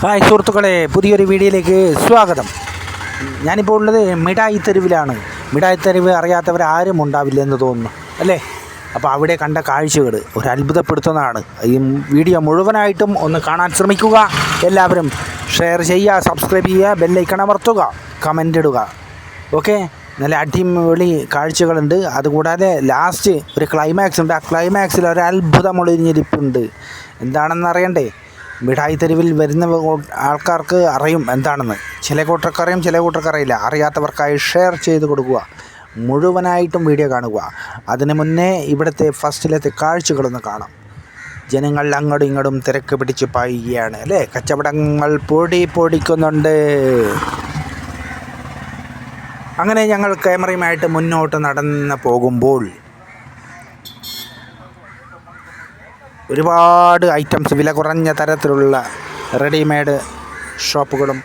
Hi സുഹൃത്തുക്കളെ പുതിയൊരു വീഡിയോയിലേക്ക് സ്വാഗതം. ഞാനിപ്പോൾ ഉള്ളത് മിഠായി തെരുവിലാണ് മിഠായി തെരുവ് അറിയാത്തവർ ആരും ഉണ്ടാവില്ല എന്ന് തോന്നുന്നു അല്ലേ? അപ്പോൾ അവിടെ കണ്ട കാഴ്ചകൾ ഒരു അത്ഭുതപ്പെടുത്തുന്നതാണ്. ഈ വീഡിയോ മുഴുവനായിട്ടും ഒന്ന് കാണാൻ ശ്രമിക്കുക. എല്ലാവരും ഷെയർ ചെയ്യുക സബ്സ്ക്രൈബ് ചെയ്യുക ബെല്ലൈക്കൺ അമർത്തുക കമന്റ് ഇടുക. ഓക്കെ? നല്ല അടിപൊളി കാഴ്ചകളുണ്ട്. അതുകൂടാതെ ലാസ്റ്റ് ഒരു ക്ലൈമാക്സ് ഉണ്ട്. ആ ക്ലൈമാക്സിൽ ഒരു അത്ഭുതമൊളിഞ്ഞിരിപ്പുണ്ട് എന്താണെന്ന് അറിയണ്ടേ? മിഠായി തെരുവിൽ വരുന്ന ആൾക്കാർക്ക് അറിയും എന്താണെന്ന്. ചില കൂട്ടർക്കറിയും ചില കൂട്ടർക്കറിയില്ല. അറിയാത്തവർക്കായി ഷെയർ ചെയ്ത് കൊടുക്കുക. മുഴുവനായിട്ടും വീഡിയോ കാണുക. അതിനു മുന്നേ ഇവിടുത്തെ ഫസ്റ്റിലത്തെ കാഴ്ചകളൊന്ന് കാണാം. ജനങ്ങൾ അങ്ങോട്ടും ഇങ്ങോട്ടും തിരക്ക് പിടിച്ച് പായുകയാണ് അല്ലേ? കച്ചവടങ്ങൾ പൊടി പൊടിക്കുന്നുണ്ട്. അങ്ങനെ ഞങ്ങൾ ക്യാമറയുമായിട്ട് മുന്നോട്ട് നടന്ന് പോകുമ്പോൾ ഒരുപാട് ഐറ്റംസ് വില കുറഞ്ഞ തരത്തിലുള്ള റെഡിമെയ്ഡ് ഷോപ്പുകളും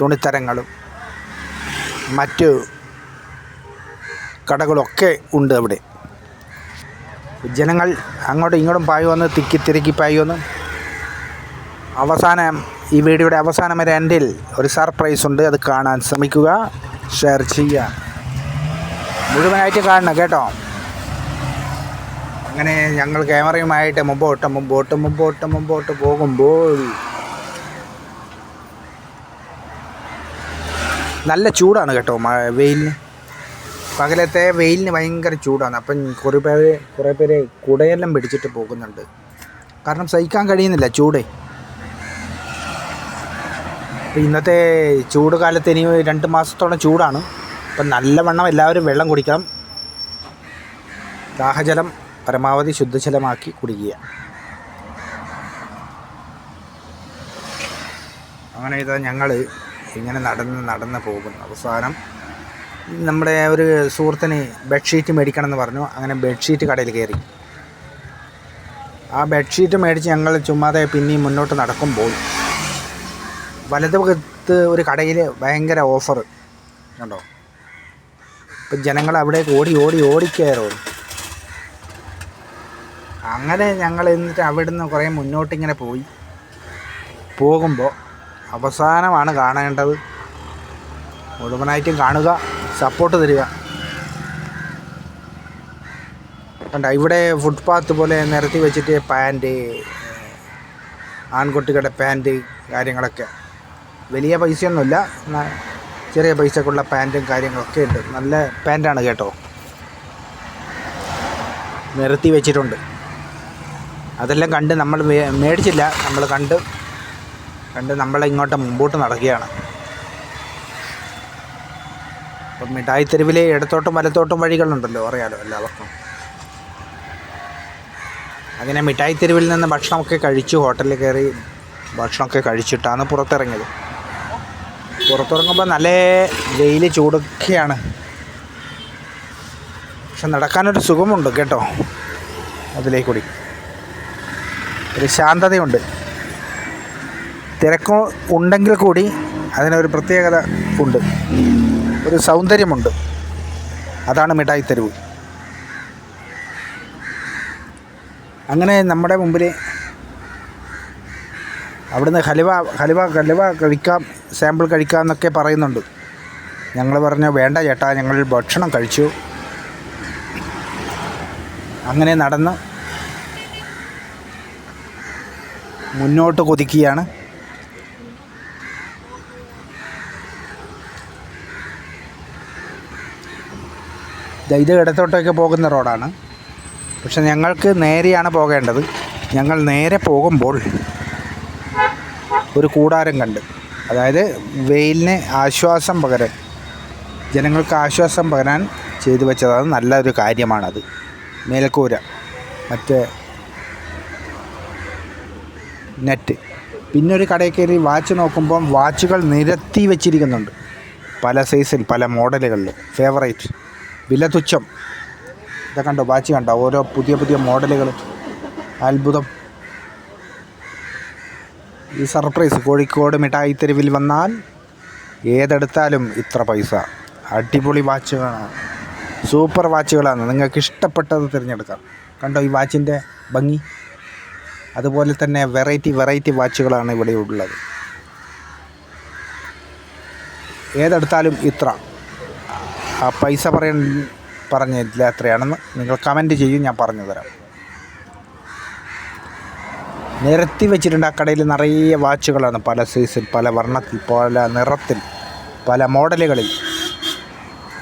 തുണിത്തരങ്ങളും മറ്റ് കടകളൊക്കെ ഉണ്ട് അവിടെ. ജനങ്ങൾ അങ്ങോട്ടും ഇങ്ങോട്ടും പായി വന്ന് തിക്കി തിരക്കി പായി വന്ന് അവസാനം ഈ വീഡിയോയുടെ അവസാനം വരെ എൻഡിൽ ഒരു സർപ്രൈസ് ഉണ്ട്. അത് കാണാൻ ശ്രമിക്കുക ഷെയർ ചെയ്യുക. മുഴുവനായിട്ട് കാണണം കേട്ടോ. അങ്ങനെ ഞങ്ങൾ ക്യാമറയുമായിട്ട് മുമ്പോട്ട് മുമ്പോട്ട് മുമ്പോട്ട് മുമ്പോട്ട് പോകുമ്പോൾ നല്ല ചൂടാണ് കേട്ടോ മഴ വെയിലിന്. പകലത്തെ വെയിലിന് ഭയങ്കര ചൂടാണ്. അപ്പം കുറേ പേര് കുറേ പേര് കുടയെല്ലാം പിടിച്ചിട്ട് പോകുന്നുണ്ട്. കാരണം സഹിക്കാൻ കഴിയുന്നില്ല ചൂട്. അപ്പം ഇന്നത്തെ ചൂട് കാലത്ത് ഇനി രണ്ട് മാസത്തോളം ചൂടാണ്. അപ്പം നല്ലവണ്ണം എല്ലാവരും വെള്ളം കുടിക്കണം. ദാഹജലം പരമാവധി ശുദ്ധജലമാക്കി കുടിക്കുക. അങ്ങനെ ഇതാ ഞങ്ങൾ ഇങ്ങനെ നടന്ന് നടന്ന് പോകുന്നു. അവസാനം നമ്മുടെ ഒരു സുഹൃത്തിന് ബെഡ്ഷീറ്റ് മേടിക്കണം എന്ന് പറഞ്ഞു. അങ്ങനെ ബെഡ്ഷീറ്റ് കടയിൽ കയറി. ആ ബെഡ്ഷീറ്റ് മേടിച്ച് ഞങ്ങൾ ചുമ്മാതെ പിന്നെയും മുന്നോട്ട് നടക്കുമ്പോൾ വലതുഭാഗത്ത് ഒരു കടയിൽ ഭയങ്കര ഓഫർ കണ്ടോ? ഇപ്പം ജനങ്ങൾ അവിടെ ഓടി ഓടി ഓടിക്കയറും അങ്ങനെ ഞങ്ങൾ എന്നിട്ട് അവിടുന്ന് കുറേ മുന്നോട്ടിങ്ങനെ പോയി. പോകുമ്പോൾ അവസാനമാണ് കാണേണ്ടത്. മുഴുവനായിട്ടും കാണുക സപ്പോർട്ട് തരിക. കണ്ട ഇവിടെ ഫുട്പാത്ത് പോലെ നിരത്തി വെച്ചിട്ട് പാന്റ് ആൺകുട്ടികളുടെ പാന്റ് കാര്യങ്ങളൊക്കെ. വലിയ പൈസയൊന്നുമില്ല ചെറിയ പൈസക്കുള്ള പാന്റും കാര്യങ്ങളൊക്കെ ഉണ്ട്. നല്ല പാന്റാണ് കേട്ടോ. നിരത്തി വെച്ചിട്ടുണ്ട്. അതെല്ലാം കണ്ട് നമ്മൾ മേടിച്ചില്ല. നമ്മൾ കണ്ട് കണ്ട് നമ്മൾ ഇങ്ങോട്ട് മുമ്പോട്ട് നടക്കുകയാണ്. അപ്പം മിഠായി തെരുവിലെ ഇടത്തോട്ടും വലത്തോട്ടും വഴികളുണ്ടല്ലോ അറിയാലോ എല്ലാവർക്കും. അങ്ങനെ മിഠായി തെരുവിൽ നിന്ന് ഭക്ഷണമൊക്കെ കഴിച്ചു ഹോട്ടലിൽ കയറി ഭക്ഷണമൊക്കെ കഴിച്ചിട്ടാണ് പുറത്തിറങ്ങിയത്. പുറത്തിറങ്ങുമ്പോൾ നല്ല വെയിൽ ചൂടൊക്കെയാണ്. പക്ഷെ നടക്കാനൊരു സുഖമുണ്ട് കേട്ടോ അതിലേക്ക് കൂടി ഒരു ശാന്തതയുണ്ട്. തിരക്കോ ഉണ്ടെങ്കിൽ കൂടി അതിനൊരു പ്രത്യേകത ഉണ്ട്. ഒരു സൗന്ദര്യമുണ്ട്. അതാണ് മിഠായി തെരുവ്. അങ്ങനെ നമ്മുടെ മുമ്പിൽ അവിടുന്ന് ഹലുവ ഹലുവ ഹലുവ കഴിക്കാം സാമ്പിൾ കഴിക്കാം എന്നൊക്കെ പറയുന്നുണ്ട്. ഞങ്ങൾ പറഞ്ഞു വേണ്ട ചേട്ടാ ഞങ്ങൾ ഭക്ഷണം കഴിച്ചു. അങ്ങനെ നടന്ന് മുന്നോട്ട് കൊതിക്കുകയാണ്. ഇത് ഇടത്തോട്ടൊക്കെ പോകുന്ന റോഡാണ്. പക്ഷെ ഞങ്ങൾക്ക് നേരെയാണ് പോകേണ്ടത്. ഞങ്ങൾ നേരെ പോകുമ്പോൾ ഒരു കൂടാരം കണ്ട്. അതായത് വെയിലിന് ആശ്വാസം പകരാൻ ജനങ്ങൾക്ക് ആശ്വാസം പകരാൻ ചെയ്തു വെച്ചതാണ് നല്ലൊരു കാര്യമാണത്. മേൽക്കൂര മറ്റേ നെറ്റ് പിന്നെ ഒരു കടയിൽ കയറി വാച്ച് നോക്കുമ്പം വാച്ചുകൾ നിരത്തി വെച്ചിരിക്കുന്നുണ്ട്. പല സൈസിൽ പല മോഡലുകളിൽ ഫേവറേറ്റ് വില തുച്ഛം. ഇതൊക്കെ കണ്ടോ വാച്ച് കണ്ടോ? ഓരോ പുതിയ പുതിയ മോഡലുകൾ അത്ഭുതം. ഈ സർപ്രൈസ് കോഴിക്കോട് മിഠായി തെരുവിൽ വന്നാൽ ഏതെടുത്താലും ഇത്ര പൈസ. അടിപൊളി വാച്ചുകളാണ് സൂപ്പർ വാച്ചുകളാണ് നിങ്ങൾക്ക് ഇഷ്ടപ്പെട്ടത് തിരഞ്ഞെടുക്കാം. കണ്ടോ ഈ വാച്ചിന്റെ ഭംഗി? അതുപോലെ തന്നെ വെറൈറ്റി വെറൈറ്റി വാച്ചുകളാണ് ഇവിടെ ഉള്ളത്. ഏതെടുത്താലും ഇത്ര. ആ പൈസ പറയാൻ പറഞ്ഞില്ല എത്രയാണെന്ന് നിങ്ങൾ കമന്റ് ചെയ്യും ഞാൻ പറഞ്ഞു തരാം. നിരത്തി വെച്ചിട്ടുണ്ട് ആ കടയിൽ നിറയെ വാച്ചുകളാണ് പല സൈസിൽ പല വർണത്തിൽ പല നിറത്തിൽ പല മോഡലുകളിൽ.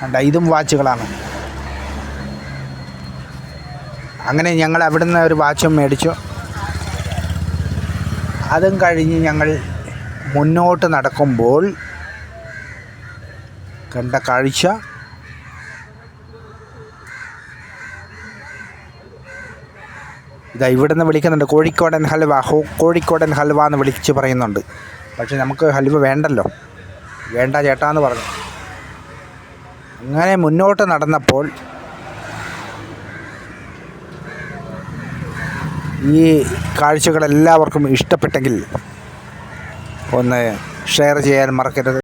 അണ്ട ഇതും വാച്ചുകളാണ് അങ്ങനെ ഞങ്ങൾ അവിടുന്ന് ഒരു വാച്ചും മേടിച്ചു. അതും കഴിഞ്ഞ് ഞങ്ങൾ മുന്നോട്ട് നടക്കുമ്പോൾ കണ്ട കാഴ്ച ഇതാ ഇവിടെ നിന്ന് വിളിക്കുന്നുണ്ട്. കോഴിക്കോടൻ ഹൽവ. ഹോ കോഴിക്കോടൻ ഹൽവ എന്ന് വിളിച്ച് പറയുന്നുണ്ട്. പക്ഷെ നമുക്ക് ഹൽവ വേണ്ടല്ലോ. വേണ്ട ചേട്ടാ എന്ന് പറഞ്ഞു. അങ്ങനെ മുന്നോട്ട് നടന്നപ്പോൾ ഈ കാഴ്ചകളെല്ലാവർക്കും ഇഷ്ടപ്പെട്ടെങ്കിൽ ഒന്ന് ഷെയർ ചെയ്യാൻ മറക്കരുത്.